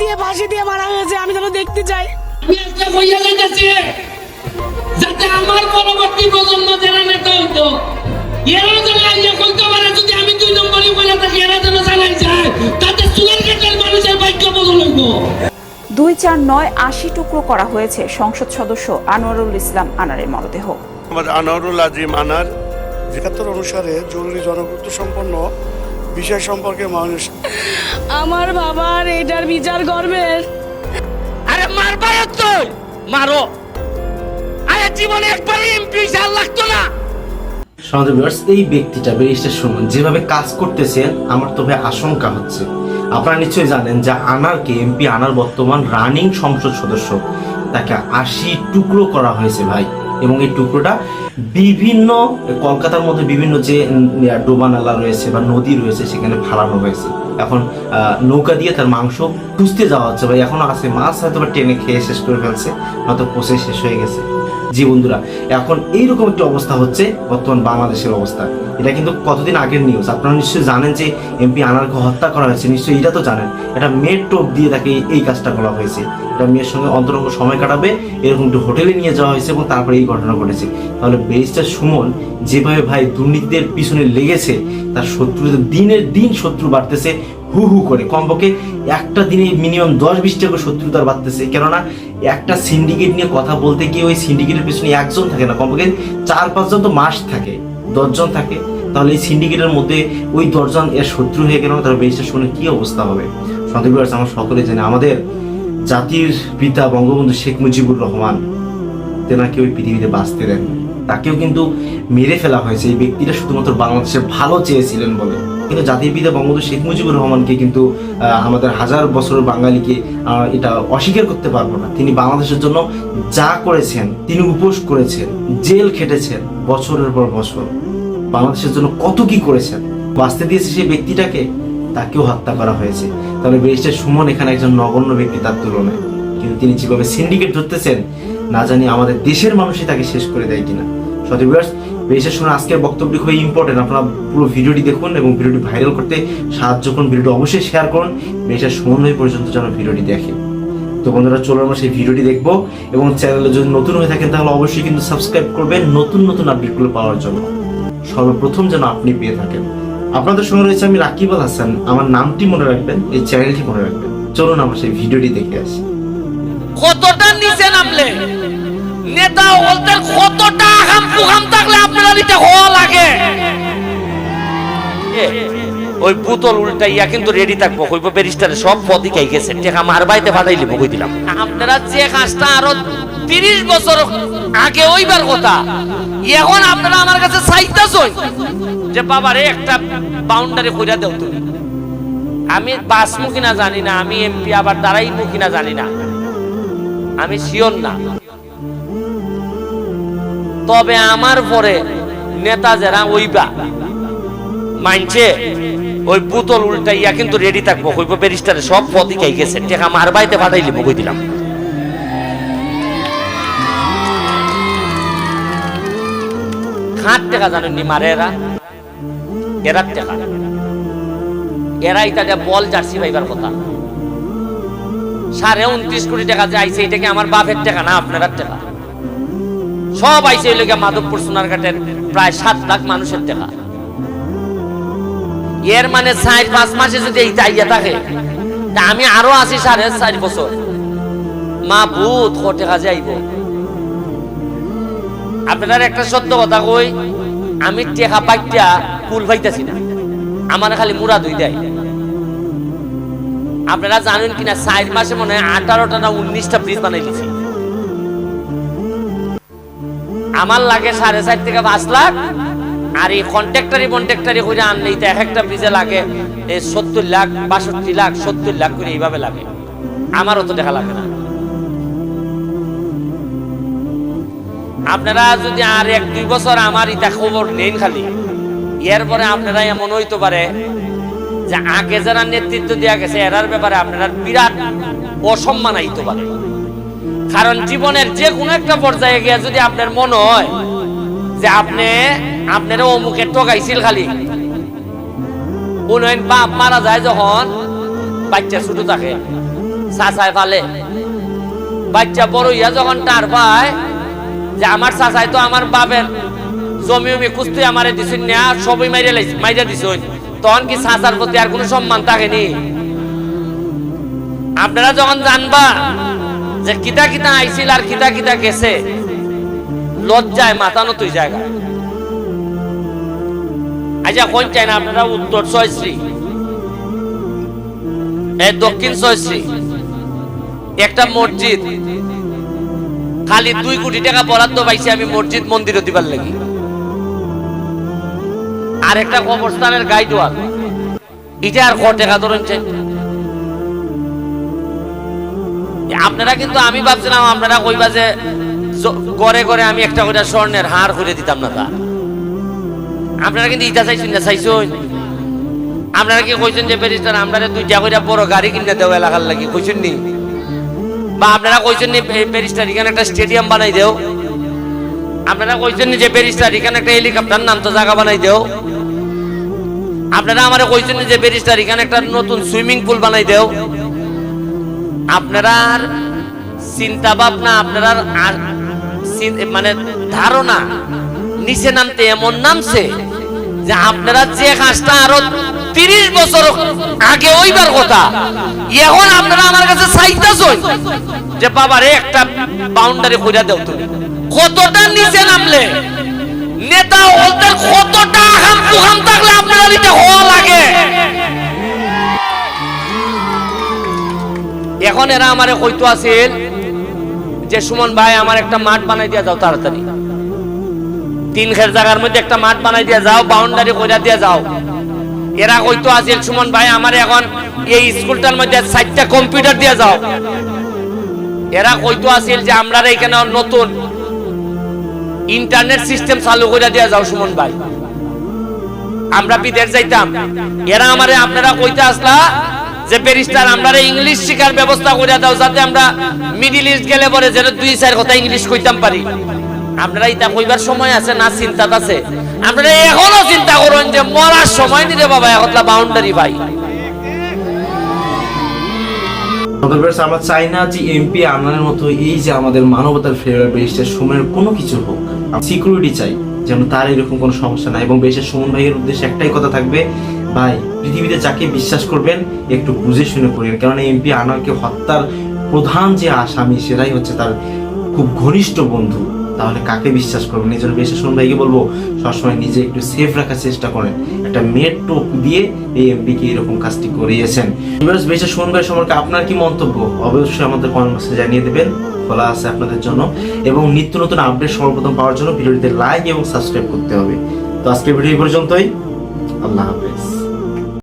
দিয়ে ফাঁসি দিয়ে মারা হয়েছে আমি যেন দেখতে চাই। যাতে আমার পরবর্তী প্রজন্ম যারা নেতা হইতো এরা যেন আইয়া কইতে পারে যদি আমি দুই নম্বরই বলে থাকি এরা যেন জানাই যায় তাতে চুলের মানুষের ভাগ্য বদল হইব। দুই চার নয় আশি টুকরো করা হয়েছে সংসদ সদস্য আনোয়ারুল ইসলাম আনারের মরদেহ। আমার আনোয়ারুল আজিম আনার একাত্তর অনুসারে জরুরি জনগুরুত্ব সম্পন্ন বিষয় সম্পর্কে মানুষ। আমার বাবার এটার বিচার করবেন আরে মারবাই তুই! মারো। আরে জীবনে একবার এমপি সাল লাগতো না। সমাজ ভিউয়ার্স এই ব্যক্তিটা ব্যারিস্টার সুমন যেভাবে কাজ করতেছেন আমার তো ভাই আশঙ্কা হচ্ছে। আপনারা নিশ্চয়ই জানেন যে আনারকে এমপি আনার বর্তমান রানিং সংসদ সদস্য তাকে আশি টুকরো করা হয়েছে ভাই। এবং এই টুকরোটা বিভিন্ন, কলকাতার মধ্যে বিভিন্ন যে ডোবা নালা রয়েছে বা নদী রয়েছে, সেখানে ফালানো হয়েছে। এখন নৌকা দিয়ে তার মাংস খুঁজতে যাওয়া হচ্ছে, বা এখনও আছে। মাছ হয়তো বা টেনে খেয়ে শেষ করে ফেলছে হয়তো পচে শেষ হয়ে গেছে। জি বন্ধুরা, এখন এইরকম একটা অবস্থা হচ্ছে, বর্তমান বাংলাদেশের অবস্থা। এটা কিন্তু কতদিন আগের নিউজ আপনারা নিশ্চয়ই জানেন যে এমপি আনারকে হত্যা করা হয়েছে, নিশ্চয়ই এটা তো জানেন। এটা মেয়ের টোপ দিয়ে তাকে এই- কাজটা করা হয়েছে। এটা মেয়ের সঙ্গে অন্তরঙ্গ সময় কাটাবে, এরকম একটু হোটেলে নিয়ে যাওয়া হয়েছে এবং তারপরে এই ঘটনা ঘটেছে। তাহলে ব্যারিস্টার সুমন যেভাবে ভাই দুর্নীতিদের পিছনে লেগেছে, তার শত্রু দিনের দিন শত্রু বাড়তেছে, হু হু করে। কমপক্ষে একটা দিনে মিনিমাম দশ বিশ টাকা শত্রু তার বাড়তেছে। কেননা একটা সিন্ডিকেট নিয়ে কথা বলতে গিয়ে ওই সিন্ডিকেটের পিছনে একজন থাকে না, কমপক্ষে চার পাঁচজন তো মাস থাকে, দশজন থাকে। তাহলে এই সিন্ডিকেটের মধ্যে ওই দশজন এর শত্রু হয়ে গেল তার বেশটা শুনে কী অবস্থা হবে? সন্দীপ আমরা সকলে জানি, আমাদের জাতির পিতা বঙ্গবন্ধু শেখ মুজিবুর রহমান, তেনাকে ওই পৃথিবীতে বাঁচতে দেন তাকেও কিন্তু মেরে ফেলা হয়েছে। এই ব্যক্তিটা শুধুমাত্র বাংলাদেশের ভালো চেয়েছিলেন বলে। কিন্তু জাতির পিতা বঙ্গবন্ধু শেখ মুজিবুর রহমানকে কিন্তু আমাদের হাজার বছরের বাঙালিকে এটা অস্বীকার করতে পারব না। তিনি বাংলাদেশের জন্য যা করেছেন, তিনি উপোস করেছেন, জেল খেটেছেন বছরের পর বছর। বাংলাদেশের জন্য কত কি করেছেন? বাঁচতে দিয়েছে সেই ব্যক্তিটাকে, তাকেও হত্যা করা হয়েছে। তাহলে ব্যারিস্টার সুমন এখানে একজন নগণ্য ব্যক্তি তার তুলনায়। কিন্তু তিনি যেভাবে সিন্ডিকেট ধরতেছেন, না জানি আমাদের দেশের মানুষই তাকে শেষ করে দেয় কিনা। সত্যি ব্যারিস্টার সুমন আজকের বক্তব্যটি খুবই ইম্পর্টেন্ট আপনারা পুরো ভিডিওটি দেখুন এবং ভিডিওটি ভাইরাল করতে সাহায্য করুন। ভিডিওটি অবশ্যই শেয়ার করুন। ব্যারিস্টার সুমন পর্যন্ত যেন ভিডিওটি দেখে। তো বন্ধুরা চলো আমরা সেই ভিডিওটি দেখব এবং চ্যানেলে যদি নতুন হয়ে থাকেন তাহলে অবশ্যই কিন্তু সাবস্ক্রাইব করবেন নতুন নতুন আপডেটগুলো পাওয়ার জন্য। সর্বপ্রথম যেন আপনি পেয়ে থাকেন। আপনাদের সঙ্গে রয়েছে আমি রাকিব আল হাসান। আমার নামটি মনে রাখবেন, এই চ্যানেলটি মনে রাখবেন। চলুন আমরা সেই ভিডিওটি দেখে আসি। কতটা নিচে নামলে নেতা বলতে কতটা আগাম পুগাম থাকলে আপনারা দিতে হওয়া লাগে? ওই বোতল উল্টাইয়া কিন্তু রেডি থাকব কইব ব্যারিস্টারে সব পদই খাই গেছে টেকা মার বাইতে ফাটাই লিব কই দিলাম। আপনারা যে কাজটা আরও তিরিশ বছর আগে ওইবার কথা এখন আপনারা আমার কাছে চাইতাছই। যে বাবারে একটা বাউন্ডারি কইরা দেও তুমি। আমি বাসমু কিনা জানি না আমি এমপি আবার দাঁড়াইমু কিনা জানি না। আমি শিওর না। তবে আমার পরে নেতা যারা ওইবা। মানছে ওই বোতল উল্টাইয়া কিন্তু রেডি থাকব। হইব ব্যারিস্টারে সব পদই খাই গেছে, টেকা মার বাইতে ফাটাই লিব, কই দিলাম। টাকা জানেন নি মারে এরা? এরার টাকা। এরা এটা যে বল জার্সি পাইবার কথা। সাড়ে উনত্রিশ কোটি টাকা যে আইছে, এটা কি আমার বাপের টাকা না আপনার টাকা? সব আইছে ওই লোকে মাধবপুর, সোনারঘাটের প্রায় সাত লাখ মানুষের টাকা এর মানে চার, পাঁচ মাসে যদি এই চাইয়া থাকে, তা আমি আরও আছি সাড়ে চার বছর। মা ভূত ক টাকা যাইব আপনার একটা সত্য কথা কই, আমি টেকা পাইটা কুল পাইতাছি না। আমার খালি মুড়া দুই দেয়। আপনারা জানেন কিনা, চার মাসে মনে হয় আঠারোটা না উনিশটা ব্রিজ বানাই দিছি। আমার লাগে সাড়ে চার থেকে পাঁচ লাখ, আর এই কন্ট্রাক্টারি কন্ট্রাক্টারি করে আনলে তো এক একটা ব্রিজে লাগে, এই সত্তর লাখ, বাষট্টি লাখ, সত্তর লাখ করে এইভাবে লাগে। আমারও তো দেখা লাগে না। আপনারা যদি আর এক দুই বছর আমার ইটা খবর নেন খালি, এরপরে আপনারা এমন হইতে পারে যে আগে যারা নেতৃত্ব দেওয়া গেছে, এরার ব্যাপারে আপনারা বিরাট অসম্মান আইতে পারে। কারণ জীবনের যে কোনো একটা পর্যায়ে গিয়ে যদি আপনার মনে হয় যে আপনি, আপনার অমুকে ঠকাইছিল খালি। উন্নয়ন বাপ মারা যায় যখন বাচ্চা ছোট থাকে চাচায় ফালে বাচ্চা বড় ইয়া যখন টার পায়, যে আমার চাচাই তো আমার বাপের জমি উমি কুস্তি আমারে দিছেন না, সবই মাইরে মাইরা দিছেন তখন কি চাচার প্রতি আর কোনো সম্মান থাকেনি? আপনারা যখন জানবা যে কিতা কিতা আইছিল আর কিতা কিতা গেছে। লজ্জায় মাথা নতুই জায়গা। আচ্ছা কোন চাই না আপনারা উত্তর ছয়শ্রী এ, দক্ষিণ ছয়শ্রী একটা মসজিদ। খালি দুই কোটি টাকা বরাদ্দ পাইছি আমি মসজিদ মন্দিরও দিবার লাগি। আর একটা কবরস্থানের গাইড ওয়াল এটা আর ক টাকা ধরেন আপনারা কিন্তু আমি ভাবছিলাম আপনারা কইবা যে গড়ে গড়ে আমি একটা করে স্বর্ণের হার করে দিতাম না তা। আপনারা কিন্তু ইটা চাইছেন না, চাইছেন? আপনারা কি কইছেন যে ব্যারিস্টার আপনারা দুইটা কইরা বড় গাড়ি কিনে দেও এলাকার লাগি, কইছেন নি? বা আপনারা কইছেন নি ব্যারিস্টার, এখানে একটা স্টেডিয়াম বানাই দেও। আপনারা কইছেন নি যে ব্যারিস্টার, এখানে একটা হেলিকপ্টার নাম তো জায়গা বানাই দেও। আপনারা আমারে কইছেন যে ব্যারিস্টার, এখানে একটা নতুন সুইমিং পুল বানাই দেও। আপনারা চিন্তা ভাবনা আপনারা মানে ধারণা নিচে নামতে এমন নামছে যে আপনারা যে কাজটা আরও তিরিশ বছর আগে ওইবার কথা, এখন আপনারা আমার কাছে যে বাবারে একটা বাউন্ডারি কইরা দেও তুমি। কতটা নিচে নামলে? নেতা এখন এরা আমারে কইতো আছিল যে, সুমন ভাই, আমার একটা মাঠ বানাই দিয়া যাও তাড়াতাড়ি। তিন খের জায়গার মধ্যে একটা মাঠ বানাই দিয়া যাও বাউন্ডারি কইরা দিয়া যাও। এরা কইতো আছিল, সুমন ভাই, আমার এখন এই স্কুলটার মধ্যে চারটা কম্পিউটার দিয়া যাও। এরা কইতো আছিল যে আমরা এখানে নতুন ইন্টারনেট সিস্টেম চালু করে দিয়া যাও, সুমন ভাই। আমরা বিদেশ যাইতাম। এরা আমারে আপনারা কইতে আসলা যে ব্যারিস্টার আমরা ইংলিশ শিখার ব্যবস্থা করে দাও, যাতে আমরা মিডিল ইস্ট গেলে পরে যেন দুই চার কথা ইংলিশ কইতাম পারি। আপনারা ইটা কইবার সময় আছে না চিন্তা আছে? আপনারা এখনও চিন্তা করুন যে মরার সময় নিলে বাবা, একতলা বাউন্ডারি ভাই। আমরা চাই না যে এমপি আনার মতো এই যে আমাদের মানবতার ফেভার বেরিস্টার সুমনের কোনো কিছু হোক। সিকিউরিটি চাই, যেন তার এরকম কোনো সমস্যা নাই এবং বেশের সুমন ভাইয়ের উদ্দেশ্যে একটাই কথা থাকবে ভাই, পৃথিবীতে যাকে বিশ্বাস করবেন, একটু বুঝে শুনে করেন কারণ এমপি আনারকে হত্যার প্রধান যে আসামি সেটাই হচ্ছে তার খুব ঘনিষ্ঠ বন্ধু। তাহলে কাকে বিশ্বাস করবেন? জন্য বেশের সুমন ভাইকে বলব, সবসময় নিজে একটু সেফ রাখার চেষ্টা করেন। একটা মেয়ের টোপ দিয়ে এই এমপিকে এরকম কাজটি করিয়েছেন। বেশি সুমন ভাই সম্পর্কে আপনার কি মন্তব্য? অবশ্যই আমাদের কমেন্ট বক্সে জানিয়ে দেবেন। খোলা আছে আপনাদের জন্য। এবং নিত্য নতুন আপডেট সর্বপ্রথম পাওয়ার জন্য ভিডিওটিতে লাইক এবং সাবস্ক্রাইব করতে হবে। তো আজকের ভিডিও পর্যন্তই। আল্লাহ হাফেজ।